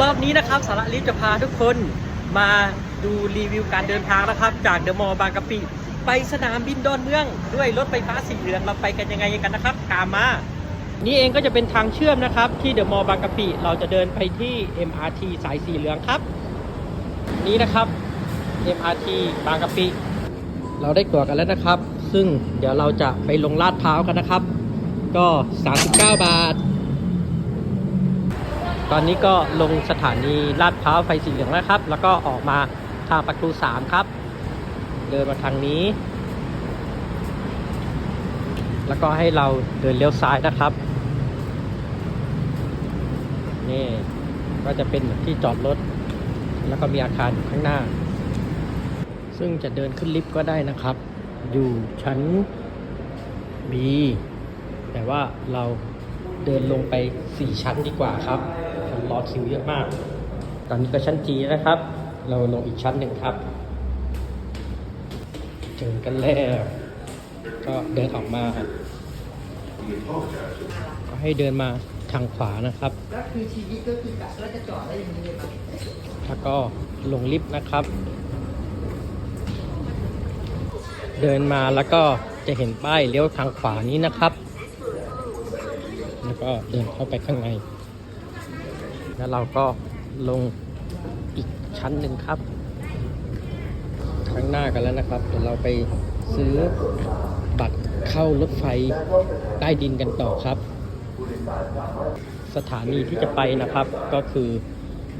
รอบนี้นะครับสาระลิฟจะพาทุกคนมาดูรีวิวการเดินทางนะครับ จากเดอะมอลล์บางกะปิ ไปสนามบินดอนเมือง ด้วยรถไฟฟ้าสีเหลืองเราไปกันยังไงกันนะครับ ตามมา นี่เองก็จะเป็นทางเชื่อมนะครับ ที่เดอะมอลล์บางกะปิ เราจะเดินไปที่ MRT สายสีเหลืองครับ นี่นะครับ MRT บางกะปิ เราได้ตั๋วกันแล้วนะครับ ซึ่งเดี๋ยวเราจะไปลงลาดพร้าวกันนะครับ ก็ 39 บาท ตอนนี้ก็ลงสถานีลาดพร้าวไฟสีเหลืองแล้วครับ แล้วก็ออกมาทางประตู3ครับ เดินมาทางนี้ แล้วก็ให้เราเดินเลี้ยวซ้ายนะครับ นี่ก็จะเป็นเหมือนที่จอดรถ แล้วก็มีอาคารอยู่ข้างหน้า ซึ่งจะเดินขึ้นลิฟต์ก็ได้นะครับ อยู่ชั้น B แต่ว่าเราเดินลงไป 4 ชั้นดีกว่าครับ คนรอคิวเยอะมาก ตอนนี้ก็ชั้น G นะครับ เราลงอีกชั้นหนึ่งครับ เจอกันแล้ว ก็เดินออกมาก็ให้เดินมาทางขวานะครับ ก็คือชีวิตก็คือกะแล้วจะจอดได้อย่างนี้เลยแล้วก็ลงลิฟต์นะครับ เดินมาแล้วก็จะเห็นป้ายเลี้ยวทางขวานี้นะครับ แล้วก็เดินเข้าไปข้างใน แล้วเราก็ลงอีกชั้นหนึ่งครับ ข้างหน้ากันแล้วนะครับ เดี๋ยวเราไปซื้อบัตรเข้ารถไฟใต้ดินกันต่อครับ สถานีที่จะไปนะครับก็คือ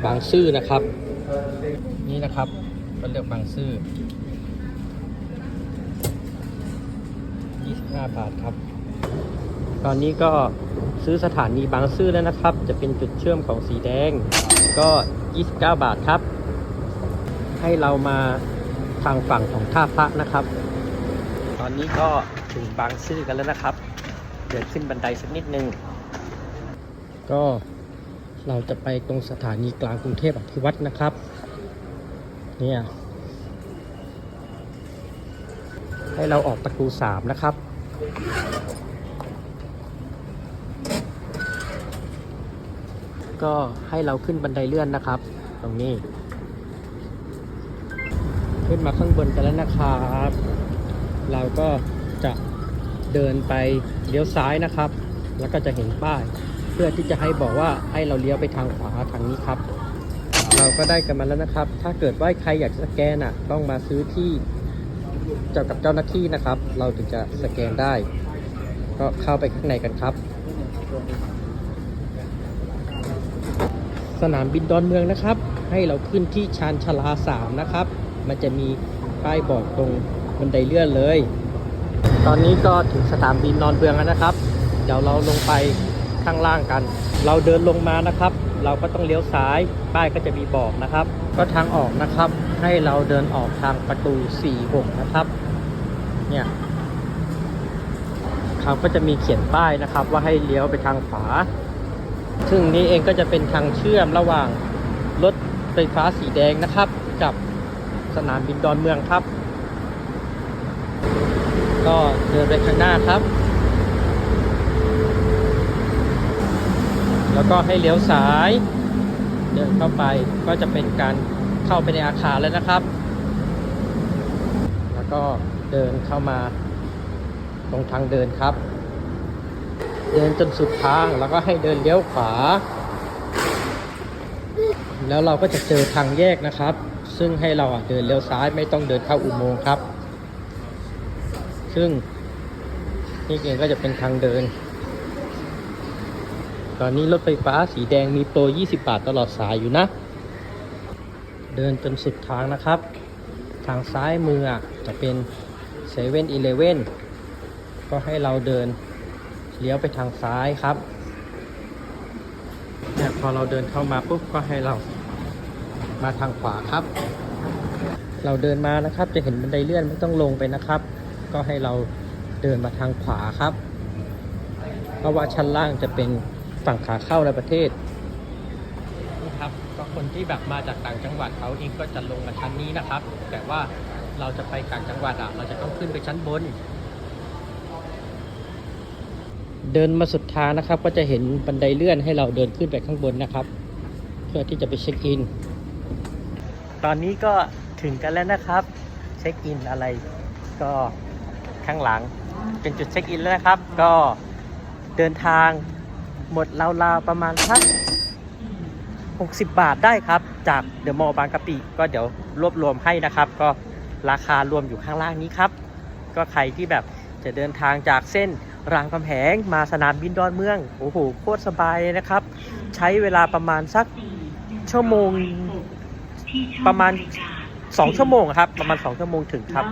บางซื่อนะครับ นี่นะครับก็เลือกบางซื่อ25 บาทครับ ตอนนี้ก็ ซื้อสถานีบางซื่อแล้วนะครับ จะเป็นจุดเชื่อมของสีแดง ก็ 29 บาทครับ ให้เรามาทางฝั่งของท่าพระนะครับ ตอนนี้ก็ถึงบางซื่อกันแล้วนะครับ เดินขึ้นบันไดสักนิดนึง ก็เราจะไปตรงสถานีกลางกรุงเทพอภิวัตนะครับ เนี่ย ให้เราออกประตูสามนะครับ ก็ให้เราขึ้นบันไดเลื่อนนะครับ ตรงนี้ ขึ้นมาข้างบนกันแล้วนะครับ เราก็จะเดินไปเลี้ยวซ้ายนะครับ แล้วก็จะเห็นป้าย เพื่อที่จะให้บอกว่าให้เราเลี้ยวไปทางขวาทางนี้ครับ เราก็ได้กันมาแล้วนะครับ ถ้าเกิดว่าใครอยากจะสแกนอะ ต้องมาซื้อที่เจ้ากับเจ้าหน้าที่นะครับ เราถึงจะสแกนได้ ก็เข้าไปข้างในกันครับ สนามบินดอนเมืองนะครับ ให้เราขึ้นที่ชานชาลาสามนะครับ มันจะมีป้ายบอกตรงบันไดเลื่อนเลย ตอนนี้ก็ถึงสนามบินดอนเมืองแล้วนะครับ เดี๋ยวเราลงไปข้างล่างกัน เราเดินลงมานะครับ เราก็ต้องเลี้ยวซ้าย ป้ายก็จะมีบอกนะครับ ก็ทางออกนะครับ ให้เราเดินออกทางประตู 46 นะครับ เนี่ยเขาก็จะมีเขียนป้ายนะครับว่าให้เลี้ยวไปทางขวา ซึ่งนี้เองก็จะเป็นทางเชื่อมระหว่างรถไฟฟ้าสีแดงนะครับ กับสนามบินดอนเมืองครับ ก็เดินไปข้างหน้าครับ แล้วก็ให้เลี้ยวซ้าย เดินเข้าไปก็จะเป็นการเข้าไปในอาคารแล้วนะครับ แล้วก็เดินเข้ามาตรงทางเดินครับ เดินจนสุดทางแล้วก็ให้เดินเลี้ยวขวา แล้วเราก็จะเจอทางแยกนะครับ ซึ่งให้เราเดินเลี้ยวซ้ายไม่ต้องเดินเข้าอุโมงค์ครับ ซึ่งนี่เองก็จะเป็นทางเดิน ตอนนี้รถไฟฟ้าสีแดงมีโปร 20 บาทตลอดสายอยู่นะ เดินจนสุดทางนะครับ ทางซ้ายมือจะเป็นเซเว่นอีเลเว่นก็ให้เราเดิน เลี้ยวไปทางซ้ายครับเนี่ยพอเราเดินเข้ามาปุ๊บก็ให้เรามาทางขวาครับ เราเดินมานะครับ จะเห็นบันไดเลื่อนไม่ต้องลงไปนะครับ ก็ให้เราเดินมาทางขวาครับ เพราะว่าชั้นล่างจะเป็นฝั่งขาเข้าในประเทศนี่ครับก็คนที่แบบมาจากต่างจังหวัดเขาเองก็จะลงมาชั้นนี้นะครับ แต่ว่าเราจะไปต่างจังหวัดอะเราจะต้องขึ้นไปชั้นบน เดินมาสุดทางนะครับ ก็จะเห็นบันไดเลื่อนให้เราเดินขึ้นไปข้างบนนะครับ เพื่อที่จะไปเช็คอิน ตอนนี้ก็ถึงกันแล้วนะครับ เช็คอินอะไรก็ข้างหลังเป็นจุดเช็คอินแล้วนะครับ ก็เดินทางหมดราวๆประมาณสัก60 บาทได้ครับ จากเดอะมอลล์บางกะปิก็เดี๋ยวรวบรวมให้นะครับ ก็ราคารวมอยู่ข้างล่างนี้ครับ ก็ใครที่แบบจะเดินทางจากเส้น รามคำแหงมาสนามบินดอนเมือง โอ้โห โคตรสบายเลยนะครับ ใช้เวลาประมาณสักชั่วโมงประมาณ 2 ชั่วโมงครับ ประมาณ 2 ชั่วโมงถึงครับ